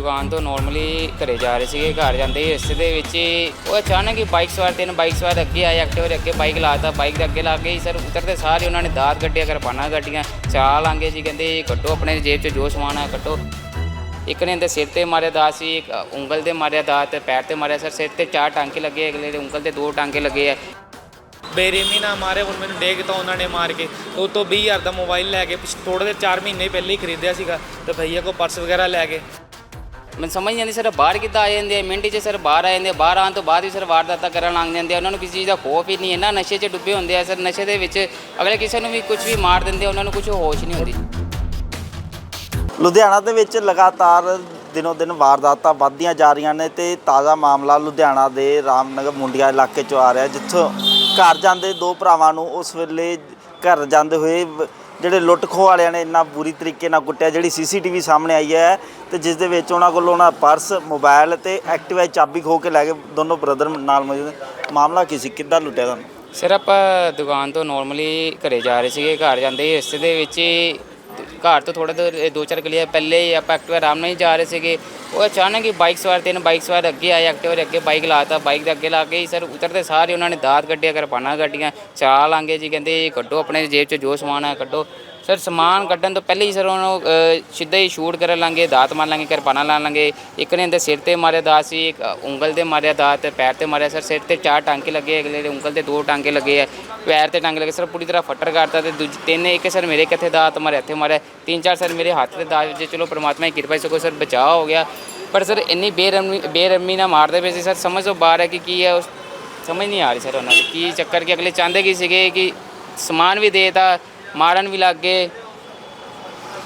ਦੁਕਾਨ ਤੋਂ ਨਾਰਮਲੀ ਘਰੇ ਜਾ ਰਹੇ ਸੀਗੇ, ਘਰ ਜਾਂਦੇ ਹੀ ਰਸਤੇ ਦੇ ਵਿੱਚ ਹੀ ਉਹ ਅਚਾਨਕ ਹੀ ਬਾਈਕ ਸਵਾਰ, ਤਿੰਨ ਬਾਈਕ ਸਵਾਰ ਅੱਗੇ ਆਏ ਐਕਟਿਵ ਦੇ ਅੱਗੇ ਬਾਈਕ ਲਾਤਾ ਬਾਈਕ ਦੇ ਅੱਗੇ ਲਾ ਕੇ ਸਰ, ਉਤਰਦੇ ਸਾਰੇ ਉਹਨਾਂ ਨੇ ਦਾਤ ਗੱਡੀਆਂ ਕਿਰਪਾਨਾਂ ਗੱਡੀਆਂ ਚਾਲ ਆਂਗੇ ਜੀ, ਕਹਿੰਦੇ ਕੱਢੋ ਆਪਣੇ ਜੇਬ 'ਚ ਜੋ ਸਮਾਨ ਆ ਕੱਟੋ ਇੱਕ ਨੇ ਇਹਦੇ ਸਿਰ ਤੇ ਮਾਰਿਆ ਦਾਤ ਸੀ, ਇੱਕ ਉਂਗਲ ਤੇ ਮਾਰਿਆ ਦਾਤ, ਪੈਰ ਤੇ ਮਾਰਿਆ ਸਰ, ਸਿਰ ਤੇ ਚਾਰ ਟਾਂਕੇ ਲੱਗੇ, ਅਗਲੇ ਦੇ ਉਂਗਲ ਤੇ ਦੋ ਟਾਂਕੇ ਲੱਗੇ ਆ। ਬੇਰੇਮੀ ਨਾ ਮਾਰੇ, ਹੁਣ ਮੈਨੂੰ ਡੇਗ ਤਾਂ ਉਹਨਾਂ ਨੇ ਮਾਰ ਕੇ। ਉਹ ਤੋਂ 20000 ਦਾ ਮੋਬਾਈਲ ਲੈ ਕੇ, ਪਿਛ ਥੋੜੇ ਦੇ 4 ਮਹੀਨੇ ਪਹਿਲੇ ਹੀ ਖਰੀਦਿਆ ਸੀਗਾ, ਤੇ ਭਈਆ ਕੋ ਪਰਸ ਵਗੈਰਾ ਲੈ ਕੇ। ਮੈਨੂੰ ਸਮਝ ਨਹੀਂ ਆਉਂਦੀ ਸਰ, ਬਾਹਰ ਕਿੱਦਾਂ ਆ ਜਾਂਦੇ ਆ? ਮਿੰਟ 'ਚ ਸਰ ਬਾਹਰ ਆ ਜਾਂਦੇ ਆ, ਬਾਹਰ ਆਉਣ ਤੋਂ ਬਾਅਦ ਵੀ ਸਰ ਵਾਰਦਾਤਾਂ ਕਰਨ ਲੱਗ ਜਾਂਦੇ ਆ। ਉਹਨਾਂ ਨੂੰ ਕਿਸੇ ਚੀਜ਼ ਦਾ ਖੋਫ ਹੀ ਨਹੀਂ ਹੈ ਨਾ ਨਸ਼ੇ 'ਚ ਡੁੱਬੇ ਹੁੰਦੇ ਆ ਸਰ। ਨਸ਼ੇ ਦੇ ਵਿੱਚ ਅਗਲੇ ਕਿਸੇ ਨੂੰ ਵੀ ਕੁਝ ਵੀ ਮਾਰ ਦਿੰਦੇ ਆ, ਉਹਨਾਂ ਨੂੰ ਕੁਝ ਹੋਸ਼ ਨਹੀਂ ਹੁੰਦੀ। ਲੁਧਿਆਣਾ ਦੇ ਵਿੱਚ ਲਗਾਤਾਰ ਦਿਨੋ ਦਿਨ ਵਾਰਦਾਤਾਂ ਵੱਧਦੀਆਂ ਜਾ ਰਹੀਆਂ ਨੇ ਤੇ ਤਾਜ਼ਾ ਮਾਮਲਾ ਲੁਧਿਆਣਾ ਦੇ ਰਾਮਨਗਰ ਮੁੰਡਿਆ ਇਲਾਕੇ ਚੋਂ ਆ ਰਿਹਾ ਜਿੱਥੋਂ ਘਰ ਜਾਂਦੇ ਦੋ ਭਰਾਵਾਂ ਨੂੰ ਉਸ ਵੇਲੇ ਘਰ ਜਾਂਦੇ ਹੋਏ ਵ- ਜਿਹੜੇ ਲੁੱਟ ਖੋਹ ਵਾਲਿਆਂ ਨੇ ਇੰਨਾ ਬੁਰੀ ਤਰੀਕੇ ਨਾਲ ਕੁੱਟਿਆ, ਜਿਹੜੀ ਸੀਸੀਟੀਵੀ ਸਾਹਮਣੇ ਆਈ ਹੈ ਤੇ ਜਿਸ ਦੇ ਵਿੱਚ ਉਹਨਾਂ ਕੋਲੋਂ ਉਹਨਾਂ ਪਰਸ, ਮੋਬਾਈਲ ਤੇ ਐਕਟਿਵਾ ਚਾਬੀ ਖੋਹ ਕੇ ਲੈ ਗਏ ਦੋਨੋਂ ਬ੍ਰਦਰ ਨਾਲ ਮੌਜੂਦ ਮਾਮਲਾ ਕੀ ਸੀ? ਕਿੱਦਾਂ ਲੁੱਟਿਆ ਤੁਹਾਨੂੰ? ਸਰ, ਆਪਾਂ ਦੁਕਾਨ ਤੋਂ ਨਾਰਮਲੀ ਘਰੇ ਜਾ ਰਹੇ ਸੀਗੇ, ਘਰ ਜਾਂਦੇ ਹੀ ਰਸਤੇ ਦੇ ਵਿੱਚ ਘਰ ਤੋਂ ਥੋੜਾ ਦੋ ਚਾਰ ਗਲੀਆਂ ਪਹਿਲੇ ਹੀ ਆਪਾਂ ਐਕਟਿਵਾ ਆਰਾਮ ਨਾਲ ਹੀ ਜਾ ਰਹੇ ਸੀਗੇ। ਉਹ ਅਚਾਨਕ ਹੀ ਬਾਈਕ ਸਵਾਰ ਤਿੰਨ ਬਾਈਕ ਸਵਾਰ ਅੱਗੇ ਆਏ ਐਕਟਿਵਾ ਦੇ ਅੱਗੇ ਬਾਈਕ ਲਾਤਾ ਬਾਈਕ ਦੇ ਅੱਗੇ ਲਾ ਕੇ ਸਰ ਉਤਰਦੇ ਸਾਰੇ ਉਹਨਾਂ ਨੇ ਦਾਤ ਕੱਢਿਆ ਕਿਰਪਾਨਾਂ ਕੱਢੀਆਂ ਚਾਲ ਆਂਗੇ ਜੀ, ਕਹਿੰਦੇ ਕੱਢੋ ਆਪਣੇ ਜੇਬ 'ਚ ਜੋ ਸਮਾਨ ਹੈ ਕੱਢੋ। ਸਰ ਸਮਾਨ ਕੱਢਣ ਤੋਂ ਪਹਿਲੇ ਹੀ ਸਰ ਉਹਨੂੰ ਅ, ਸਿੱਧਾ ਹੀ ਸ਼ੂਟ ਕਰਨ ਲਾਂਗੇ ਦਾਤ ਮਾਰ ਲਾਂਗੇ ਕਿਰਪਾਨਾਂ ਲਾ ਲਾਂਗੇ। ਇੱਕ ਨੇ ਇਹਦੇ ਸਿਰ ਤੇ ਮਾਰਿਆ ਦਾਤ ਸੀ ਇੱਕ ਉਂਗਲ ਤੇ ਮਾਰਿਆ ਦਾਤ ਪੈਰ ਤੇ ਮਾਰਿਆ। ਸਰ ਸਿਰ ਤੇ ਚਾਰ ਟਾਂਕੇ ਲੱਗੇ ਅਗਲੇ ਦੇ ਉਂਗਲ ਤੇ ਦੋ ਟਾਂਕੇ ਲੱਗੇ ਆ ਪੈਰ ਤੇ ਟਾਂਕੇ ਲੱਗੇ। ਸਰ ਪੂਰੀ ਤਰ੍ਹਾਂ ਫੱਟਰ ਕਰਤਾ ਤੇ ਦੂਜੇ ਤਿੰਨ ਇੱਕ ਸਰ ਮੇਰੇ ਕਿੱਥੇ ਦਾਤ ਮਾਰਿਆ ਇੱਥੇ ਮਾਰਿਆ। ਤਿੰਨ ਚਾਰ ਸਰ ਮੇਰੇ ਹੱਥ ਤੇ ਦਾਤ ਜੇ ਚਲੋ ਪ੍ਰਮਾਤਮਾ ਦੀ ਕਿਰਪਾ ਸਗੋਂ ਸਰ ਬਚਾਅ ਹੋ ਗਿਆ। ਪਰ ਸਰ ਇੰਨੀ ਬੇਰਮੀ ਬੇਰਮੀ ਨਾਲ ਮਾਰਦੇ ਪਏ ਸੀ। ਸਰ ਸਮਝ ਤੋਂ ਬਾਹਰ ਹੈ ਕਿ ਕੀ ਹੈ ਉਸ ਸਮਝ ਨਹੀਂ ਆ ਰਹੀ ਸਰ ਉਹਨਾਂ ਦੀ। ਕੀ ਚੱਕਰ ਕਿ ਅਗਲੇ ਚਾਹੁੰਦੇ ਕੀ ਸੀਗੇ ਕਿ ਸਮਾਨ ਵੀ ਦੇਤਾ ਮਾਰਨ ਵੀ ਲੱਗ ਗਏ।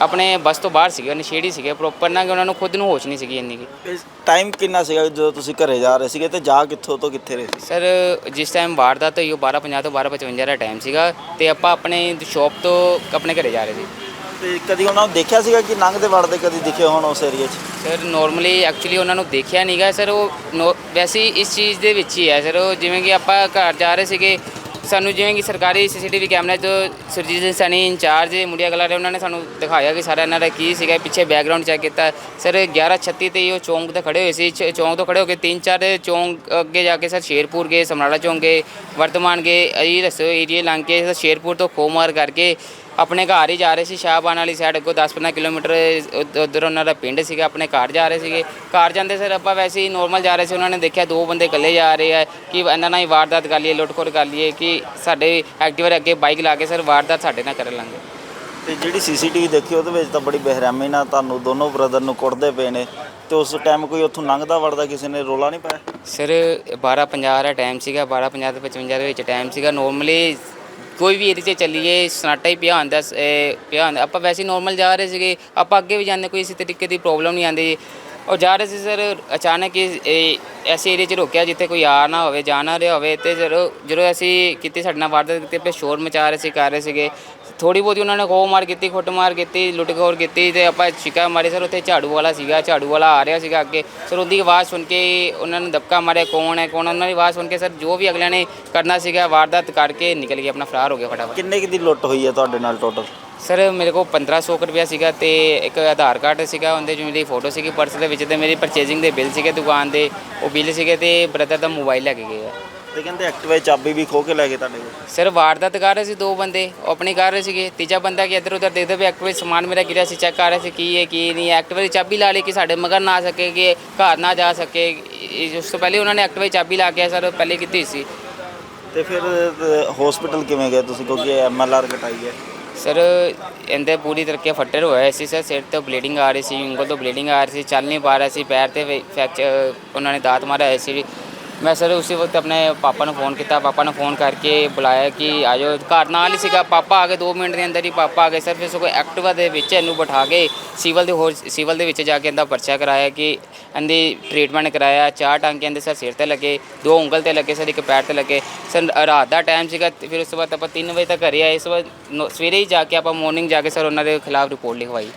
ਆਪਣੇ ਬਸ ਤੋਂ ਬਾਹਰ ਸੀਗੇ ਨਸ਼ੇੜੀ ਸੀਗੇ ਪ੍ਰੋਪਰ ਨਾ ਕਿ ਉਹਨਾਂ ਨੂੰ ਖੁਦ ਨੂੰ ਹੋਸ਼ ਨਹੀਂ ਸੀਗੀ ਇੰਨੀ ਕੀ। ਟਾਈਮ ਕਿੰਨਾ ਸੀਗਾ ਜਦੋਂ ਤੁਸੀਂ ਘਰੇ ਜਾ ਰਹੇ ਸੀਗੇ ਤੇ ਜਾ ਕਿੱਥੋਂ ਤੋਂ ਕਿੱਥੇ ਰਹੇ ਸੀ? ਸਰ ਜਿਸ ਟਾਈਮ ਵਾਰਦਾਤ ਹੋਈ ਉਹ 12:50 ਤੋਂ 12:55 ਦਾ ਟਾਈਮ ਸੀਗਾ ਤੇ ਆਪਾਂ ਆਪਣੇ ਸ਼ਾਪ ਤੋਂ ਆਪਣੇ ਘਰੇ ਜਾ ਰਹੇ ਸੀ। ਤੇ ਕਦੀ ਉਹਨਾਂ ਨੂੰ ਦੇਖਿਆ ਸੀਗਾ ਕਿ ਲੰਘਦੇ ਵੜਦੇ ਕਦੀ ਦਿਖੇ ਹੋਣ ਉਸ ਏਰੀਆ 'ਚ? ਸਰ ਨਾਰਮਲੀ ਐਕਚੁਅਲੀ ਉਹਨਾਂ ਨੂੰ ਦੇਖਿਆ ਨਹੀਂਗਾ ਸਰ ਉਹ ਨੋ- ਵੈਸੇ ਹੀ ਇਸ ਚੀਜ਼ ਦੇ ਵਿੱਚ ਹੀ ਹੈ। ਸਰ ਉਹ ਜਿਵੇਂ ਕਿ ਆਪਾਂ ਘਰ ਜਾ ਰਹੇ ਸੀਗੇ ਸਾਨੂੰ ਜਿਵੇਂ ਕਿ ਸਰਕਾਰੀ ਸੀਸੀਟੀਵੀ ਕੈਮਰੇ ਤੋਂ ਸੁਰਜੀਤ ਸਿੰਘ ਸੈਣੀ ਇੰਚਾਰਜ, ਮੁੰਡਿਆ ਕਲਾ ਰਹੇ ਉਹਨਾਂ ਨੇ ਸਾਨੂੰ ਦਿਖਾਇਆ ਕਿ ਸਾਰਾ ਇਹਨਾਂ ਦਾ ਕੀ ਸੀਗਾ, ਪਿੱਛੇ ਬੈਕਗ੍ਰਾਉਂਡ ਚੈੱਕ ਕੀਤਾ। ਸਰ 11:36 ਤੇ ਹੀ ਉਹ ਚੌਂਕ ਤੇ ਖੜੇ ਹੋਏ ਸੀ। ਚ- ਚੌਂਕ ਤੋਂ ਖੜੇ ਹੋ ਕੇ ਤਿੰਨ ਚਾਰ ਚੌਂਕ ਅੱਗੇ ਜਾ ਕੇ ਸਰ ਸ਼ੇਰਪੁਰ ਗਏ, ਸਮਰਾਲਾ ਚੌਂਕ ਗਏ ਵਰਤਮਾਨ ਗਏ। ਇਹ ਰਸੋ ਏਰੀਏ ਲੰਘ ਕੇ ਸਰ ਸ਼ੇਰਪੁਰ ਤੋਂ ਖੋਮਾਰ ਕਰਕੇ ਆਪਣੇ ਘਰ ਹੀ ਜਾ ਰਹੇ ਸੀ ਸ਼ਾਹਬਾਨ ਵਾਲੀ ਸਾਈਡ ਅੱਗੋਂ 10-15 ਕਿਲੋਮੀਟਰ ਉਧਰ ਉਹਨਾਂ ਦਾ ਪਿੰਡ ਸੀਗਾ ਆਪਣੇ ਘਰ ਜਾ ਰਹੇ ਸੀਗੇ। ਘਰ ਜਾਂਦੇ ਸਰ ਆਪਾਂ ਵੈਸੇ ਹੀ ਨੋਰਮਲ ਜਾ ਰਹੇ ਸੀ ਉਹਨਾਂ ਨੇ ਦੇਖਿਆ ਦੋ ਬੰਦੇ ਇਕੱਲੇ ਜਾ ਰਹੇ ਆ ਕਿ ਇਹਨਾਂ ਨਾਲ ਹੀ ਵਾਰਦਾਤ ਕਰ ਲਈਏ ਲੁੱਟਖੋਰ ਕਰ ਲਈਏ ਕਿ ਸਾਡੇ ਐਕਟਿਵਾ ਦੇ ਅੱਗੇ ਬਾਈਕ ਲਾ ਕੇ ਸਰ ਵਾਰਦਾਤ ਸਾਡੇ ਨਾਲ ਕਰਨ ਲਾਂਗੇ ਤੇ ਜਿਹੜੀ ਸੀਸੀਟੀਵੀ ਦੇਖੀ ਉਹਦੇ ਵਿੱਚ ਤਾਂ ਬੜੀ ਬੇਰਹਿਮੀ ਨਾਲ ਤੁਹਾਨੂੰ ਦੋਨੋਂ ਬ੍ਰਦਰ ਨੂੰ ਕੁੱਟਦੇ ਪਏ ਨੇ ਤੇ ਉਸ ਟਾਈਮ ਕੋਈ ਉੱਥੋਂ ਲੰਘਦਾ ਵੜਦਾ ਕਿਸੇ ਨੇ ਰੋਲਾ ਨਹੀਂ ਪਾਇਆ? ਸਰ 12:50 ਦਾ ਟਾਈਮ ਸੀਗਾ 12:50 ਤੋਂ 55 ਦੇ ਵਿੱਚ ਟਾਈਮ ਸੀਗਾ। ਨੋਰਮਲੀ ਕੋਈ ਵੀ ਇਹਦੇ 'ਚ ਚੱਲੀਏ, ਸਨਾਟਾ ਹੀ ਪਿਆ ਹੁੰਦਾ ਸ- ਪਿਆ ਹੁੰਦਾ। ਆਪਾਂ ਵੈਸੇ ਨਾਰਮਲ ਜਾ ਰਹੇ ਸੀਗੇ, ਆਪਾਂ ਅੱਗੇ ਵੀ ਜਾਂਦੇ ਕੋਈ ਇਸੇ ਤਰੀਕੇ ਦੀ ਪ੍ਰੋਬਲਮ ਨਹੀਂ ਆਉਂਦੀ। ਉਹ ਜਾ ਰਹੇ ਸੀ ਸਰ, ਅਚਾਨਕ ਹੀ ਇਹ ਐਸੇ ਏਰੀਏ 'ਚ ਰੋਕਿਆ ਜਿੱਥੇ ਕੋਈ ਆ ਨਾ ਹੋਵੇ, ਜਾ ਨਾ ਰਿਹਾ ਹੋਵੇ ਤੇ ਜਦੋਂ ਜਦੋਂ ਅਸੀਂ ਕਿਤੇ ਸਾਡੇ ਨਾਲ ਵਾਰਦਾਤ ਕੀਤੀ ਪਏ ਸ਼ੋਰ ਮਚਾ ਰਹੇ ਸੀ, ਕਰ ਰਹੇ ਸੀਗੇ। ਥੋੜੀ ਬਹੁਤੀ ਉਹਨਾਂ ਨੇ ਖੋਹ ਮਾਰ ਕੀਤੀ ਖੁੱਟ ਮਾਰ ਕੀਤੀ ਲੁੱਟ ਖੋਰ ਕੀਤੀ ਤੇ ਆਪਾਂ ਚਿਕਾ ਮਾਰੇ। ਸਰ, ਉੱਥੇ ਝਾੜੂ ਵਾਲਾ ਸੀਗਾ, ਝਾੜੂ ਵਾਲਾ ਆ ਰਿਹਾ ਸੀਗਾ ਅੱਗੇ। ਸਰ, ਉਹਦੀ ਆਵਾਜ਼ ਸੁਣ ਕੇ ਉਹਨਾਂ ਨੇ ਦਬਕਾ ਮਾਰਿਆ, ਕੌਣ ਹੈ, ਕੌਣ ਉਹਨਾਂ ਦੀ ਆਵਾਜ਼ ਸੁਣ ਕੇ ਸਰ, ਜੋ ਵੀ ਅਗਲਿਆਂ ਨੇ ਕਰਨਾ ਸੀਗਾ, ਵਾਰਦਾਤ ਕਰਕੇ ਨਿਕਲ ਗਿਆ ਆਪਣਾ ਫਰਾਰ ਹੋ ਗਿਆ ਫਟਾਫਟ। ਕਿੰਨੇ ਕੁ ਦੀ ਲੁੱਟ ਹੋਈ ਹੈ ਤੁਹਾਡੇ ਨਾਲ ਟੋਟਲ ਸਰ ਮੇਰੇ ਕੋਲ 1500 ਕੁ ਰੁਪਇਆ ਸੀਗਾ ਤੇ ਇੱਕ ਆਧਾਰ ਕਾਰਡ ਸੀਗਾ ਉਹਦੇ 'ਚ ਮੇਰੀ ਫੋਟੋ ਸੀਗੀ ਪਰਸ ਦੇ ਵਿੱਚ ਤੇ ਮੇਰੀ ਪਰਚੇਜ਼ਿੰਗ ਦੇ ਬਿੱਲ ਸੀਗੇ ਦੁਕਾਨ ਦੇ ਉਹ ਬਿੱਲ ਸੀਗੇ ਤੇ ਬ੍ਰਦਰ ਦਾ ਮੋਬਾਈਲ ਲੈ ਕੇ ਗਏ ਆ। ਤੇ ਕਹਿੰਦੇ ਐਕਟਿਵਾ ਚਾਬੀ ਵੀ ਖੋ ਕੇ ਲੈ ਗਏ ਤੁਹਾਡੇ ਕੋਲ? ਸਰ ਵਾਰਦਾਤ ਕਰ ਰਹੇ ਸੀ ਦੋ ਬੰਦੇ ਉਹ ਆਪਣੀ ਕਰ ਰਹੇ ਸੀਗੇ। ਤੀਜਾ ਬੰਦਾ ਕਿ ਇੱਧਰ ਉੱਧਰ ਦੇਖਦੇ ਵੀ ਐਕਟਿਵਾ 'ਚ ਸਮਾਨ ਮੇਰਾ ਗਿਰਿਆ ਸੀ ਚੈੱਕ ਕਰ ਰਹੇ ਸੀ ਕੀ ਹੈ ਕੀ ਨਹੀਂ। ਐਕਟਿਵਾ ਦੀ ਚਾਬੀ ਲਾ ਲਈ ਕਿ ਸਾਡੇ ਮਗਰ ਨਾ ਆ ਸਕੇ ਕਿ ਘਰ ਨਾ ਜਾ ਸਕੇ। ਇਹ- ਉਸ ਤੋਂ ਪਹਿਲੇ ਉਹਨਾਂ ਨੇ ਐਕਟਿਵਾ ਦੀ ਚਾਬੀ ਲਾ ਕੇ ਸਰ ਪਹਿਲੇ ਕੀਤੀ ਸੀ। ਤੇ ਫਿਰ ਹਸਪੀਟਲ ਕਿਵੇਂ ਗਏ ਤੁਸੀਂ? ਕਿਉਂਕਿ ਐਮਐਲਆਰ ਕਟਾਈ ਹੈ। ਸਰ, ਇਹਦੇ ਪੂਰੀ ਤਰੀਕੇ ਫੱਟੜ ਹੋਇਆ ਸੀ ਸਰ, ਸਿਰ ਤੋਂ ਬਲੀਡਿੰਗ ਆ ਰਹੀ ਸੀ, ਉਂਗਲ ਤੋਂ ਬਲੀਡਿੰਗ ਆ ਰਹੀ ਸੀ, ਚੱਲ ਨਹੀਂ ਪਾ ਰਿਹਾ ਸੀ, ਪੈਰ ਤੇ ਫ੍ਰੈਕਚਰ ਉਹਨਾਂ ਨੇ ਦਾਤ ਮਾਰਿਆ ਹੋਇਆ ਸੀ ਮੈਂ ਸਰ ਉਸੇ ਵਕਤ ਆਪਣੇ ਪਾਪਾ ਨੂੰ ਫੋਨ ਕੀਤਾ, ਪਾਪਾ ਨੂੰ ਫੋਨ ਕਰਕੇ ਬੁਲਾਇਆ ਕਿ ਆ ਜਾਓ ਘਰ ਨਾਲ ਹੀ ਸੀਗਾ, ਪਾਪਾ ਆ ਗਏ 2 ਮਿੰਟ ਦੇ ਅੰਦਰ ਹੀ ਪਾਪਾ ਆ ਗਏ। ਸਰ ਫਿਰ ਸਗੋਂ ਐਕਟਿਵਾ ਦੇ ਵਿੱਚ ਇਹਨੂੰ ਬਿਠਾ ਕੇ ਸਿਵਲ ਦੇ ਹੋਰ, ਸਿਵਲ ਦੇ ਵਿੱਚ ਜਾ ਕੇ ਇਹਦਾ ਪਰਚਾ ਕਰਾਇਆ ਕਿ ਇਹਦੀ ਟ੍ਰੀਟਮੈਂਟ ਕਰਾਇਆ ਚਾਰ ਟਾਂਕੇ ਇਹਦੇ ਸਰ ਸਿਰ ਤੇ ਲੱਗੇ, ਦੋ ਉਂਗਲ ਤੇ ਲੱਗੇ, ਸਰ ਇੱਕ ਪੈਰ ਤੇ ਲੱਗੇ। ਸਰ ਰਾਤ ਦਾ ਟਾਈਮ ਸੀਗਾ ਫਿਰ ਉਸ ਤੋਂ ਬਾਅਦ ਆਪਾਂ 3 ਵਜੇ ਤੱਕ ਘਰੇ ਆਏ, ਇਸ ਵਾਰ ਸਵੇਰੇ ਹੀ ਜਾ ਕੇ ਆਪਾਂ ਮਾਰਨਿੰਗ ਜਾ ਕੇ ਸਰ ਉਹਨਾਂ ਦੇ ਖਿਲਾਫ ਰਿਪੋਰਟ ਲਿਖਵਾਈ।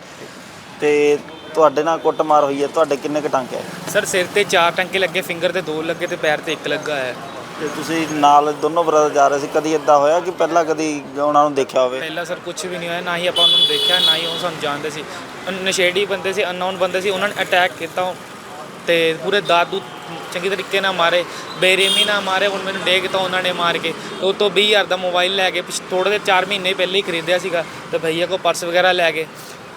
ਤੇ ਤੁਹਾਡੇ ਨਾਲ ਕੁੱਟਮਾਰ ਹੋਈ ਹੈ ਤੁਹਾਡੇ ਕਿੰਨੇ ਕੁ ਟਾਂਕੇ ਸਰ ਸਿਰ ਤੇ ਚਾਰ ਟੰਕੇ ਲੱਗੇ ਫਿੰਗਰ ਤੇ ਦੋ ਲੱਗੇ ਤੇ ਪੈਰ ਤੇ ਇੱਕ ਲੱਗਾ ਹੈ। ਤੇ ਤੁਸੀਂ ਨਾਲ ਦੋਨੋਂ ਬ੍ਰਦਰ ਜਾ ਰਹੇ ਸੀ ਕਦੀ ਇਦਾਂ ਹੋਇਆ ਕਿ ਪਹਿਲਾਂ ਕਦੀ ਉਹਨਾਂ ਨੂੰ ਦੇਖਿਆ ਹੋਵੇ? ਪਹਿਲਾਂ ਸਰ ਕੁਝ ਵੀ ਨਹੀਂ ਹੋਇਆ ਨਾ ਹੀ ਆਪਾਂ ਉਹਨਾਂ ਨੂੰ ਦੇਖਿਆ ਨਾ ਹੀ ਉਹ ਸਾਨੂੰ ਜਾਣਦੇ ਸੀ। ਅਨ- ਨਸ਼ੇੜੀ ਬੰਦੇ ਸੀ ਅਨਨੋਨ ਬੰਦੇ ਸੀ ਉਹਨਾਂ ਨੇ ਅਟੈਕ ਕੀਤਾ ਤੇ ਪੂਰੇ ਦਾਦੂ ਚੰਗੀ ਤਰੀਕੇ ਨਾਲ ਮਾਰੇ ਬੇਰਹਿਮੀ ਨਾਲ ਮਾਰੇ ਹੁਣ ਮੈਨੂੰ ਡੇਗ ਤਾਂ ਉਹਨਾਂ ਨੇ ਮਾਰ ਕੇ। ਤੇ ਉਹ ਤੋਂ 20000 ਦਾ ਮੋਬਾਈਲ ਲੈ ਕੇ ਪਿਛ ਥੋੜੇ ਦੇ 4 ਮਹੀਨੇ ਪਹਿਲੇ ਹੀ ਖਰੀਦਿਆ ਸੀਗਾ। ਤੇ ਭਈਆ ਕੋ ਪਰਸ ਵਗੈਰਾ ਲੈ ਗਏ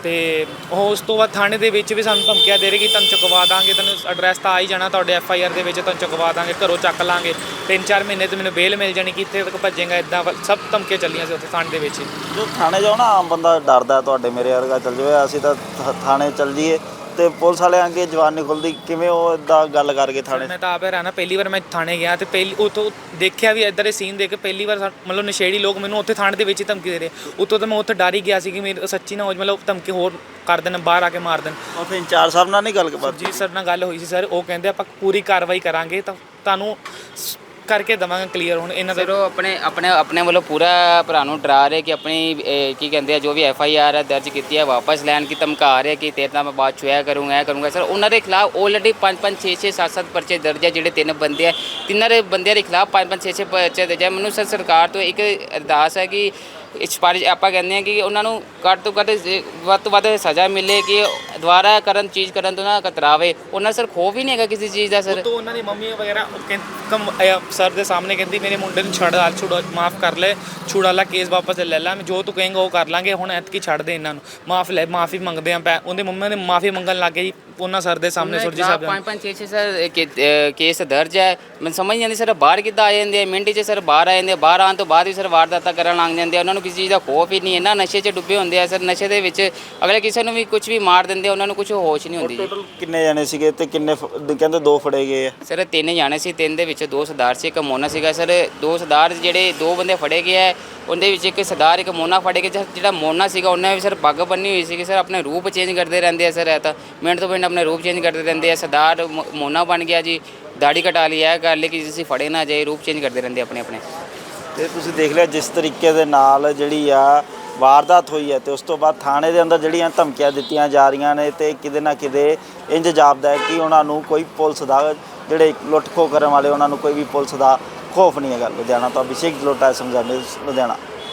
ਤੇ ਉਹ ਉਸ ਤੋਂ ਬਾਅਦ ਥਾਣੇ ਦੇ ਵਿੱਚ ਵੀ ਸਾਨੂੰ ਧਮਕੀਆਂ ਦੇ ਰਹੇ ਕਿ ਤੁਹਾਨੂੰ ਚੁਕਵਾ ਦਾਂਗੇ, ਤੁਹਾਨੂੰ ਐਡਰੈਸ ਤਾਂ ਆ ਹੀ ਜਾਣਾ ਤੁਹਾਡੇ ਐਫ ਆਈ ਆਰ ਦੇ ਵਿੱਚ, ਤੁਹਾਨੂੰ ਚੁਕਵਾ ਦਾਂਗੇ, ਘਰੋਂ ਚੱਕ ਲਾਂਗੇ। ਤਿੰਨ ਚਾਰ ਮਹੀਨੇ ਤੇ ਮੈਨੂੰ ਬੇਲ ਮਿਲ ਜਾਣੀ ਕਿੱਥੇ ਤੱਕ ਭੱਜੇਗਾ ਇਦਾਂ ਸਭ ਧਮਕੀਆਂ ਚੱਲੀਆਂ ਸੀ ਉੱਥੇ ਥਾਣੇ ਦੇ ਵਿੱਚ। ਜੋ ਥਾਣੇ ਜਾਓ ਨਾ, ਆਮ ਬੰਦਾ ਡਰਦਾ ਤੁਹਾਡੇ ਮੇਰੇ ਵਰਗਾ ਚੱਲ ਜਾਵੇ, ਅਸੀਂ ਤਾਂ ਥ- ਥਾਣੇ ਚੱਲ ਜੀਏ ਤੇ ਪੁਲਿਸ ਵਾਲਿਆਂ ਅੱਗੇ ਜਵਾਨ ਨਹੀਂ ਖੁੱਲਦੀ ਕਿਵੇਂ ਉਹ ਇਦਾਂ ਗੱਲ ਕਰਕੇ ਥਾਣੇ ਮੈਂ ਤਾਂ ਆਪ ਆ ਪਹਿਲੀ ਵਾਰ ਮੈਂ ਥਾਣੇ ਗਿਆ ਤੇ ਪਹਿਲੀ ਉਤੋਂ ਦੇਖਿਆ ਵੀ ਇਦਾਂ ਦੇ ਸੀਨ ਦੇਖ ਕੇ ਪਹਿਲੀ ਵਾਰ ਸਾ- ਮਤਲਬ ਨਸ਼ੇੜੀ ਲੋਕ ਮੈਨੂੰ ਉੱਥੇ ਥਾਣੇ ਦੇ ਵਿੱਚ ਹੀ ਧਮਕੀ ਦੇ ਰਹੇ। ਉਤੋਂ ਤਾਂ ਮੈਂ ਉੱਥੇ ਡਰ ਹੀ ਗਿਆ ਸੀ ਕਿ ਮੇਰੇ ਸੱਚੀ ਨਾ ਹੋ ਜਾਵੇ ਮਤਲਬ ਧਮਕੀ ਹੋਰ ਕਰ ਦੇਣ ਬਾਹਰ ਆ ਕੇ ਮਾਰ ਦੇਣ। ਉੱਥੇ ਇੰਚਾਰਜ ਸਾਹਿਬ ਨਾਲ ਨਹੀਂ ਗੱਲ ਕਰ ਜੀ ਸਰ ਨਾਲ ਗੱਲ ਹੋਈ ਸੀ ਸਰ ਉਹ ਕਹਿੰਦੇ ਆਪਾਂ ਪੂਰੀ ਕਾਰਵਾਈ ਕਰਾਂਗੇ ਤਾਂ ਤੁਹਾਨੂੰ ਸ- ਕਰਕੇ ਦਵਾਂਗੇ ਕਲੀਅਰ ਹੁਣ ਇਹਨਾਂ ਦਾ ਸਰ ਉਹ ਆਪਣੇ ਆਪਣੇ ਆਪਣੇ ਵੱਲੋਂ ਪੂਰਾ ਭਰਾ ਨੂੰ ਡਰਾ ਰਹੇ ਕਿ ਆਪਣੀ ਇਹ, ਕੀ ਕਹਿੰਦੇ ਆ ਜੋ ਵੀ ਐਫ ਆਈ ਆਰ ਹੈ ਦਰਜ ਕੀਤੀ ਹੈ ਵਾਪਸ ਲੈਣ ਕੀ ਧਮਕਾ ਰਹੇ ਕਿ ਤੇਰੇ ਨਾਲ ਮੈਂ ਬਾਅਦ ਚੁਆ ਕਰੂੰਗਾ ਇਹ ਕਰੂੰਗਾ। ਸਰ ਉਹਨਾਂ ਦੇ ਖਿਲਾਫ ਆਲਰੇਡੀ 5 5 6 6 7 7 ਪਰਚੇ ਦਰਜ ਹੈ ਜਿਹੜੇ ਤਿੰਨ ਬੰਦੇ ਆ। ਤਿੰਨਾਂ ਦੇ ਬੰਦਿਆਂ ਦੇ ਖਿਲਾਫ 5 5 6 6 ਪਰਚੇ ਦਰਜ ਹੈ ਮੈਨੂੰ ਸਰ ਸਰਕਾਰ ਤੋਂ ਇੱਕ ਅਰਦਾਸ ਹੈ ਕਿ ਸਿਫਾਰਿਸ਼ ਆਪਾਂ ਕਹਿੰਦੇ ਹਾਂ ਕਿ ਉਹਨਾਂ ਨੂੰ ਘੱਟ ਤੋਂ ਘੱਟ ਜੇ ਵੱਧ ਤੋਂ ਵੱਧ ਸਜ਼ਾ ਮਿਲੇ ਕਿ ਦੁਬਾਰਾ ਕਰਨ ਚੀਜ਼ ਕਰਨ ਤੋਂ ਨਾ ਕਤਰਾਵੇ। ਉਹਨਾਂ ਸਰ ਖੋਫ ਹੀ ਨਹੀਂ ਹੈਗਾ ਕਿਸੇ ਚੀਜ਼ ਦਾ ਸਰ। ਤੋਂ ਉਹਨਾਂ ਦੀ ਮੰਮੀ ਵਗੈਰਾ ਉਹ ਕਹਿੰ- ਕਮ ਸਰ ਦੇ ਸਾਹਮਣੇ ਕਹਿੰਦੀ ਮੇਰੇ ਮੁੰਡੇ ਨੂੰ ਛੱਡ ਆ ਛੁੜਾ ਮਾਫ ਕਰ ਲੈ। ਛੁੜਾ ਵਾਲਾ ਕੇਸ ਵਾਪਸ ਲੈ ਲੈ। ਮੈਂ ਜੋ ਤੂੰ ਕਹੇਂਗਾ ਉਹ ਕਰ ਲਾਂਗੇ। ਹੁਣ ਐਤਕੀ ਛੱਡ ਦੇ ਇਹਨਾਂ ਨੂੰ। ਮਾਫ ਲੈ ਮਾਫੀ ਮੰਗਦੇ ਆ ਪੈ ਉਹਦੇ ਮੰਮੀ ਨੇ ਮਾਫੀ ਮੰਗਣ ਲੱਗੇ ਜੀ। ਉਹਨਾਂ ਸਰ ਦੇ ਸਾਹਮਣੇ ਸੁਰਜੀ ਸਾਹਿਬ ਛੇ ਛੇ ਸਰ ਕੇ- ਅਹ ਕੇਸ ਦਰਜ ਹੈ। ਮੈਂ ਸਮਝ ਨਹੀਂ ਆਉਂਦੀ ਸਰ ਬਾਹਰ ਕਿੱਦਾਂ ਆ ਜਾਂਦੇ ਆ? ਮਿੰਟ 'ਚ ਸਰ ਬਾਹਰ ਆ ਜਾਂਦੇ ਆ। ਬਾਹਰ ਆਉਣ ਤੋਂ ਬਾਅਦ ਵੀ ਸਰ ਵਾਰਦਾਤਾਂ ਕਰਨ ਲੱਗ ਜਾਂਦੇ ਆ। ਉਹਨਾਂ ਨੂੰ ਕਿਸੇ ਚੀਜ਼ ਦਾ ਖੋਫ ਹੀ ਨਹੀਂ ਹੈ ਨਾ ਨਸ਼ੇ 'ਚ ਡੁੱਬੇ ਹੁੰਦੇ ਆ ਸਰ ਨਸ਼ੇ ਦੇ ਵਿੱਚ ਅਗਲੇ ਕਿਸੇ ਨੂੰ ਵੀ ਕੁਝ ਵੀ ਮਾਰ ਦਿੰਦੇ ਆ ਉਹਨਾਂ ਨੂੰ ਕੁਝ ਹੋਸ਼ ਨਹੀਂ ਹੁੰਦੀ ਜੀ। ਟੋਟਲ ਕਿੰਨੇ ਜਣੇ ਸੀਗੇ ਤੇ ਕਿੰਨੇ ਫ- ਕਹਿੰਦੇ ਦੋ ਫੜੇ ਗਏ ਆ? ਸਰ ਤਿੰਨ ਜਾਣੇ ਸੀ ਤਿੰਨ ਦੇ ਵਿੱਚ ਦੋ ਸਰਦਾਰ ਸੀ ਇੱਕ ਮੋਨਾ ਸੀਗਾ ਸਰ। ਦੋ ਸਰਦਾਰ ਜਿਹੜੇ ਦੋ ਬੰਦੇ ਫੜੇ ਗਏ ਆ ਉਹਦੇ ਵਿੱਚ ਇੱਕ ਸਰਦਾਰ ਇੱਕ ਮੋਨਾ ਫੜੇ ਗਏ। ਜਿਹੜਾ- ਜਿਹੜਾ ਮੋਨਾ ਸੀਗਾ ਉਹਨੇ ਵੀ ਸਰ ਪੱਗ ਬੰਨੀ ਹੋਈ ਸੀਗੀ ਸਰ ਆਪਣੇ ਰੂਪ ਚੇਂਜ ਕਰਦੇ ਰਹਿੰਦੇ ਆ ਸਰ ਇਹ ਤਾਂ ਮਿੰਟ ਤੋਂ ਮਿੰਟ ਆਪਣੇ ਰੂਪ ਚੇਂਜ ਕਰਦੇ ਰਹਿੰਦੇ ਆ। ਸਰਦਾਰ ਮੋ- ਮੋਨਾ ਬਣ ਗਿਆ ਜੀ ਦਾੜੀ ਕਟਾ ਲਈ ਇਹ ਕਰ ਲਈ ਕਿ ਅਸੀਂ ਫੜੇ ਨਾ ਜਾਏ ਰੂਪ ਚੇਂਜ ਕਰਦੇ ਰਹਿੰਦੇ ਆਪਣੇ ਆਪਣੇ। ਤੇ ਤੁਸੀਂ ਦੇਖ ਲਿਆ ਜਿਸ ਤਰੀਕੇ ਦੇ ਨਾਲ ਜਿਹੜੀ ਆ ਵਾਰਦਾਤ ਹੋਈ ਹੈ ਤੇ ਉਸ ਤੋਂ ਬਾਅਦ ਥਾਣੇ ਦੇ ਅੰਦਰ ਜਿਹੜੀਆਂ ਧਮਕੀਆਂ ਦਿੱਤੀਆਂ ਜਾ ਰਹੀਆਂ ਨੇ ਤੇ ਕਿਤੇ ਨਾ ਕਿਤੇ ਇੰਜ ਜਾਪਦਾ ਹੈ ਕਿ ਉਹਨਾਂ ਨੂੰ ਕੋਈ ਪੁਲਿਸ ਦਾ ਜਿਹੜੇ ਲੁੱਟ ਖੋਹ ਕਰਨ ਵਾਲੇ ਉਹਨਾਂ ਨੂੰ ਕੋਈ ਵੀ ਪੁਲਿਸ ਦਾ ਖੌਫ ਨਹੀਂ ਹੈਗਾ। ਲੁਧਿਆਣਾ ਤੋਂ ਅਭਿਸ਼ੇਕ ਜਲੋਟਾ ਸਮਝਾਉਂਦੇ ਲੁਧਿਆਣਾ।